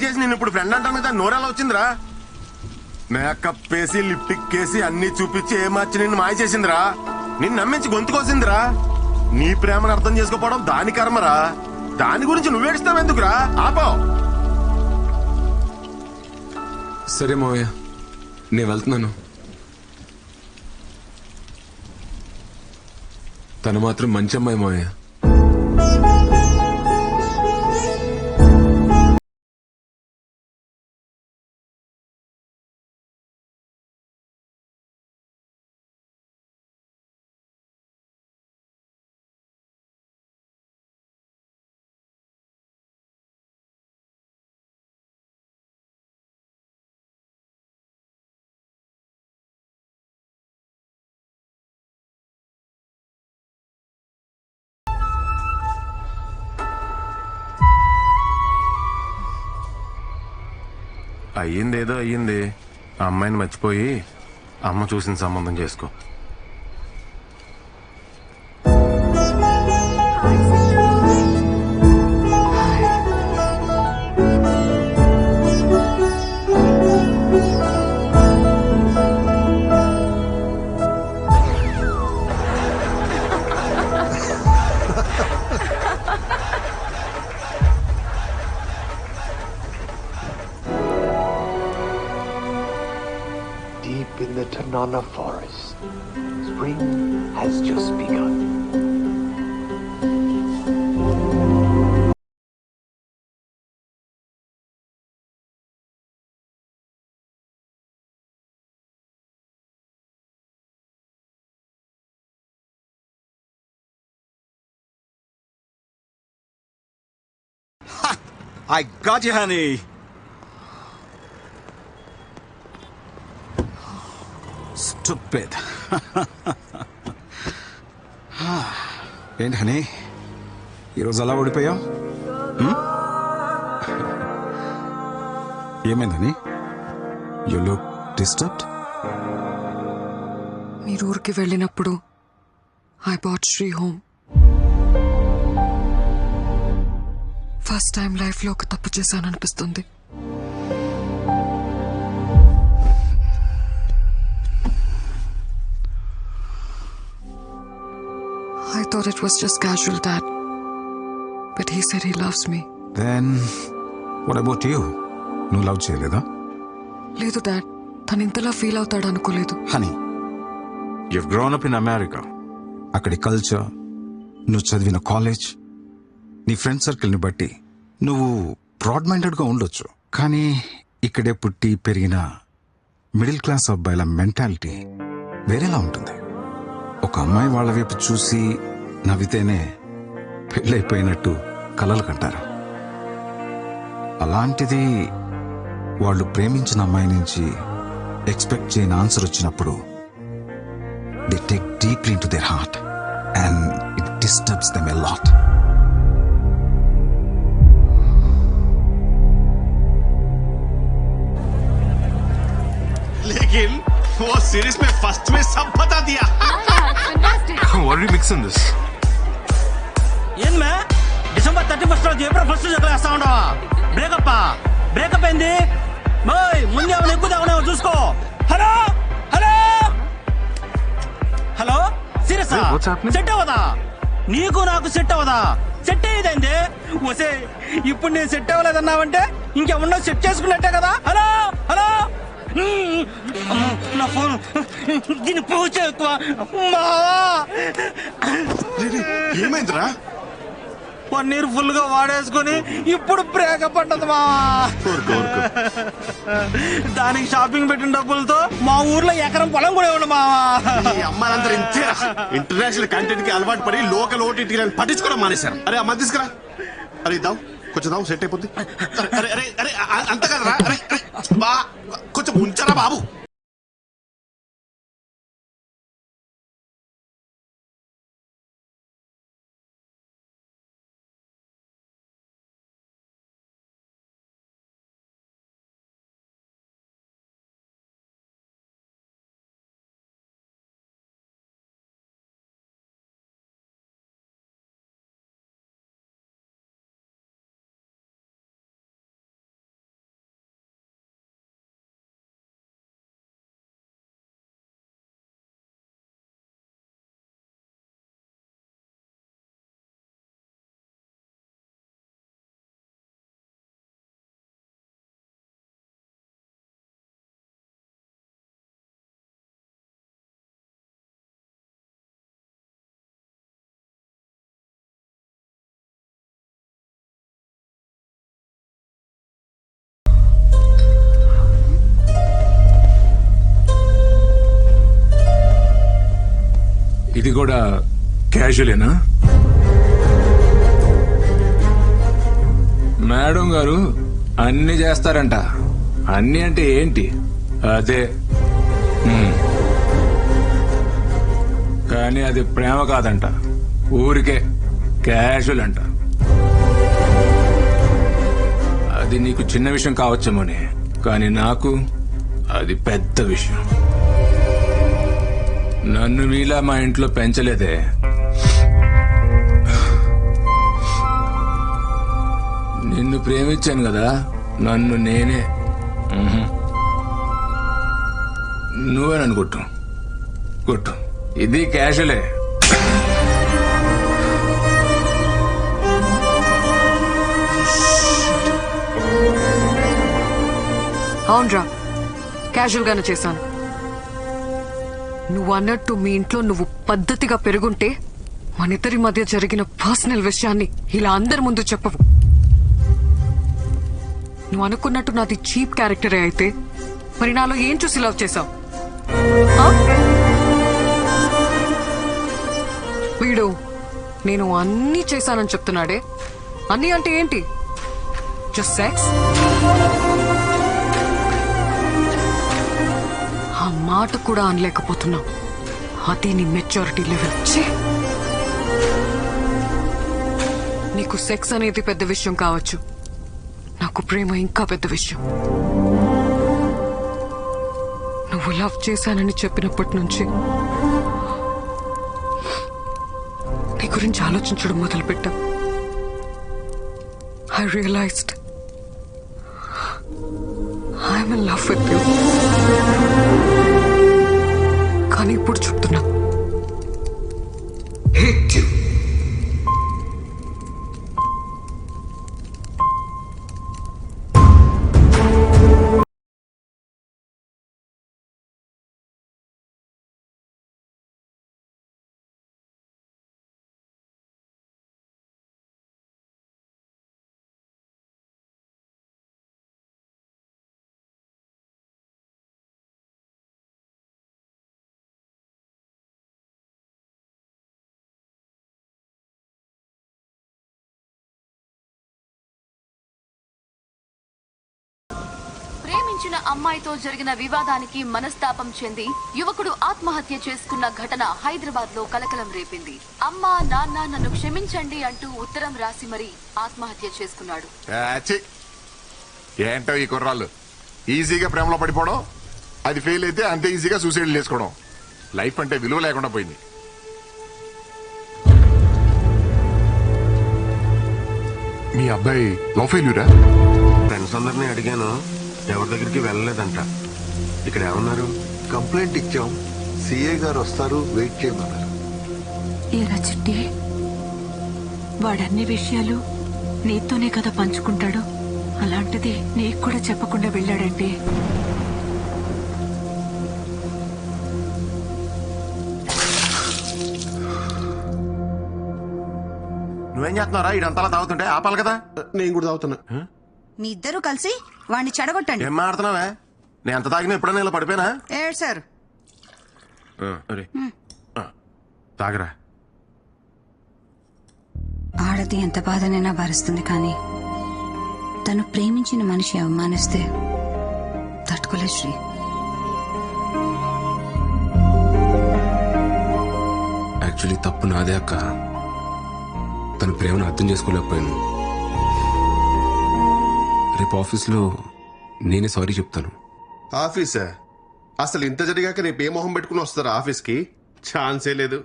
చేసి నేను ఇప్పుడు ఫ్రెండ్ అంటాను కదా నోరెలా వచ్చిందిరా. మేకప్ వేసి లిప్టిక్ వేసి అన్ని చూపించి ఏమార్చి నిన్ను మాయ చేసిందిరా? నిన్ను నమ్మించి గొంతుకోసిందిరా నీ ప్రేమను అర్థం చేసుకోపోవడం దాని కర్మరా. దాని గురించి నువ్వేడుస్తావు ఎందుకురా? ఆపో. సరే మోయ నేను వెళ్తున్నాను. తను మాత్రం మంచి అమ్మాయి మావయ్య. అయ్యిందేదో అయ్యింది. ఆ అమ్మాయిని మర్చిపోయి అమ్మ చూసిన సంబంధం చేసుకో. In a forest, spring has just begun. I got you, honey. Stupid. ఏంటి హనీ? ఈరోజు అలా ఓడిపోయావు? ఏమైందని యు లుక్ డిస్టర్బ్డ్ మీరు ఊరికి వెళ్ళినప్పుడు I bought Shri home first time లైఫ్లో ఒక తప్పు చేశాననిపిస్తుంది. Thought it was just casual, Dad. But he said he loves me. Then what about you నువ్వు లవ్ చేయలేదా? లేదు డాడ్ తను ఇంతలా ఫీల్ అవుతాడు అనుకోలేదు. Honey you grown up in America అక్కడి కల్చర్ నువ్వు చదివిన కాలేజ్ నీ ఫ్రెండ్ సర్కిల్ని బట్టి నువ్వు బ్రాడ్ మైండెడ్గా ఉండొచ్చు. కానీ ఇక్కడే పుట్టి పెరిగిన మిడిల్ క్లాస్ అబ్బాయిల మెంటాలిటీ వేరేలా ఉంటుంది. ఒక అమ్మాయి వాళ్ళ వైపు చూసి నవ్వితేనే పెళ్ళైపోయినట్టు కలలు కంటారు అలాంటిది వాళ్ళు ప్రేమించిన అమ్మాయి నుంచి ఎక్స్పెక్ట్ చేయని ఆన్సర్ వచ్చినప్పుడు they take deeply into their heart and it disturbs them a lot लेकिन वो सीरीज में फर्स्ट में सब बता दिया What are you mixing this? ఏం మే? డిసెంబర్ థర్టీ ఫస్ట్ రోజు ఏప్రిల్ ఫస్ట్ చదివేస్తా ఉండవా బ్రేకప్ బ్రేకప్ అయింది బాయ్ ముందు ఏమైనా ఎక్కువ తేవనేమో చూసుకో. Hello? Hello? Hello? Serious? Set అవ్వదా? నీకు నాకు సెట్ అవ్వదా? సెట్ అయ్యేదండి వసే ఇప్పుడు నేను సెట్ అవ్వలేదన్నావంటే ఇంకేమన్నా సెట్ చేసుకున్నట్టే కదా? హలో? హలో? నా ఫోన్. దీని పూజ ఎక్కువ. మావా. ఏమైందిరా? పన్నీర్ ఫుల్గా వాడేసుకుని ఇప్పుడు బ్రేక్ మావా దానికి షాపింగ్ పెట్టిన డబ్బులతో మా ఊర్లో ఎకరం పొలం కూడా ఇవ్వండి మావా. అమ్మాయిలందరూ ఇంతేరా ఇంటర్నేషనల్ కంటెంట్కి అలవాటు పడి లోకల్ ఓటీటీ పట్టించుకోవడం మానేశారు. అరే అమ్మ తీసుకురా. అరే ఇద్దాం. కొంచెం దాం సెట్ అయిపోద్ది. అరే అరే అరే అంత కదరా. అరే అరే బా కొంచెం ఉంచరా బాబు. ఇది కూడా క్యాజువలేనా? మేడం గారు అన్ని చేస్తారంట. అన్ని అంటే ఏంటి? అదే. కానీ అది ప్రేమ కాదంట. ఊరికే క్యాజువల్ అంట. అది నీకు చిన్న విషయం కావచ్చేమోనే. కానీ నాకు అది పెద్ద విషయం. నన్ను మీలా మా ఇంట్లో పెంచలేదే. నిన్ను ప్రేమించాను కదా నన్ను నేనే. నువ్వే నన్ను కొట్టు. కొట్టు. ఇది క్యాషువలే అవునరా క్యాజువల్ గానే చేశాను. నువ్వు అన్నట్టు మీ ఇంట్లో నువ్వు పద్ధతిగా పెరుగుంటే మన ఇద్దరి మధ్య జరిగిన పర్సనల్ విషయాన్ని ఇలా అందరి ముందు చెప్పవు. నువ్వు అనుకున్నట్టు నాది చీప్ క్యారెక్టరే అయితే మరి నాలో ఏం చూసి లవ్ చేశావు? వీడు నేను అన్నీ చేశానని చెప్తున్నాడే. అన్నీ అంటే ఏంటి? జస్ట్ సెక్స్ ఆ మాట కూడా అనలేకపోతున్నావు అది నీ మెచ్యూరిటీ లెవెల్ నీకు సెక్స్ అనేది పెద్ద విషయం కావచ్చు. నాకు ప్రేమ ఇంకా పెద్ద విషయం. నువ్వు లవ్ చేశానని చెప్పినప్పటి నుంచి నీ గురించి ఆలోచించడం మొదలుపెట్టా. I realised I'm in love with you కానీ ఇప్పుడు చెప్తున్నా. హేట్ యూ ప్రేమించిన అమ్మాయితో జరిగిన వివాదానికి మనస్తాపం చెంది యువకుడు ఆత్మహత్య చేసుకున్న ఘటన హైదరాబాద్లో కలకలం రేపింది. అమ్మా నాన్న నన్ను క్షమించండి అంటూ ఉత్తరం రాసి మరీ ఆత్మహత్య చేసుకున్నాడు. ఏంటో ఈ కుర్రాళ్ళు? ఈజీగా ప్రేమలో పడిపోవడం అది ఫెయిల్ అయితే అంతే ఈజీగా సూసైడ్ చేసుకోవడం. లైఫ్ అంటే విలువ లేకుండా పోయింది. మీ అబ్బాయి లవ్ ఫెయిల్యూరా ఫ్రెండ్స్ అందరినీ అడిగాను. ఎవరి దగ్గరికి వెళ్ళలేదంట. ఇక్కడ ఏమన్నారు? కంప్లైంట్ ఇచ్చాం. సిఏ గారు వస్తారు వెయిట్ చేయమన్నారు. ఏరా చిట్టి వాడన్ని విషయాలు నీతోనే కదా పంచుకుంటాడు. అలాంటిది నీకు కూడా చెప్పకుండా వెళ్ళాడంటే? నువ్వేం చేస్తున్నారా ఇడంతలా తాగుతుంటే ఆపాలి కదా? నేను కూడా తాగుతున్నా. మీ ఇద్దరు కలిసి వాణ్ణి చెడగొట్టండి. ఏం మాడుతున్నావే నేను ఎంత తాగినా ఎప్పుడైనా ఇలా పడిపోయినా? ఏడు సార్. అరే తాగరా. ఆడది ఎంత బాధనైనా భరిస్తుంది కానీ తను ప్రేమించిన మనిషి అవమానిస్తే తట్టుకోలేదు శ్రీ. యాక్చువల్లీ తప్పు నాదే అక్క. తన ప్రేమను అర్థం చేసుకోలేకపోయాను. రేపు ఆఫీస్లో నేనే సారీ చెప్తాను. ఆఫీసా? అసలు ఇంత జరిగాక రేపు ఏ మొహం పెట్టుకుని వస్తారా ఆఫీస్కి? ఛాన్సే లేదు.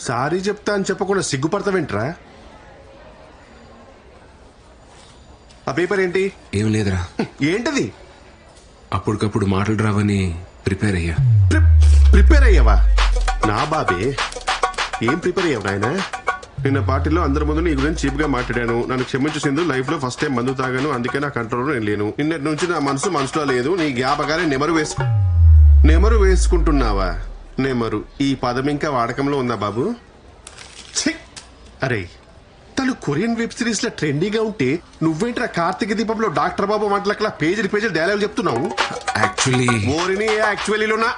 సారీ చెప్తా అని చెప్పకుండా సిగ్గుపడతావేంట్రా? ఆ పేపర్ ఏంటి? ఏం లేదురా. ఏంటిది? అప్పటికప్పుడు మాటలు రావని ప్రిపేర్ అయ్యా. ప్రిపేర్ అయ్యావా? నా బాబే. ఏం ప్రిపేర్ అయ్యావు నాయన? నిన్న పార్టీలో అందరి ముందు నీ గురించి చీప్గా మాట్లాడాను. నన్ను క్షమించు సింధు లైఫ్లో ఫస్ట్ టైం మందు తాగాను. అందుకే నా కంట్రోల్ నేను లేను. నిన్నటి నుంచి నా మనసు మనసులో లేదు. నీ జ్ఞాపకాన్ని నెమరు వేసు నెమరు వేసుకుంటున్నావా? నెమరు ఈ పదం ఇంకా వాడకంలో ఉందా బాబు! అరే తను కొరియన్ వెబ్ సిరీస్లో ట్రెండీగా ఉంటే నువ్వేంట్రా కార్తీక దీపంలో డాక్టర్ బాబు మాటలకలా పేజీలు పేజీలు డైలాగ్ చెప్తున్నావు? యాక్చువల్లీ ఓరిని యాక్చువల్లీలోనా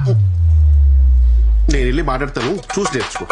నేను వెళ్ళి మాట్లాడతాను చూసి నేర్చుకో.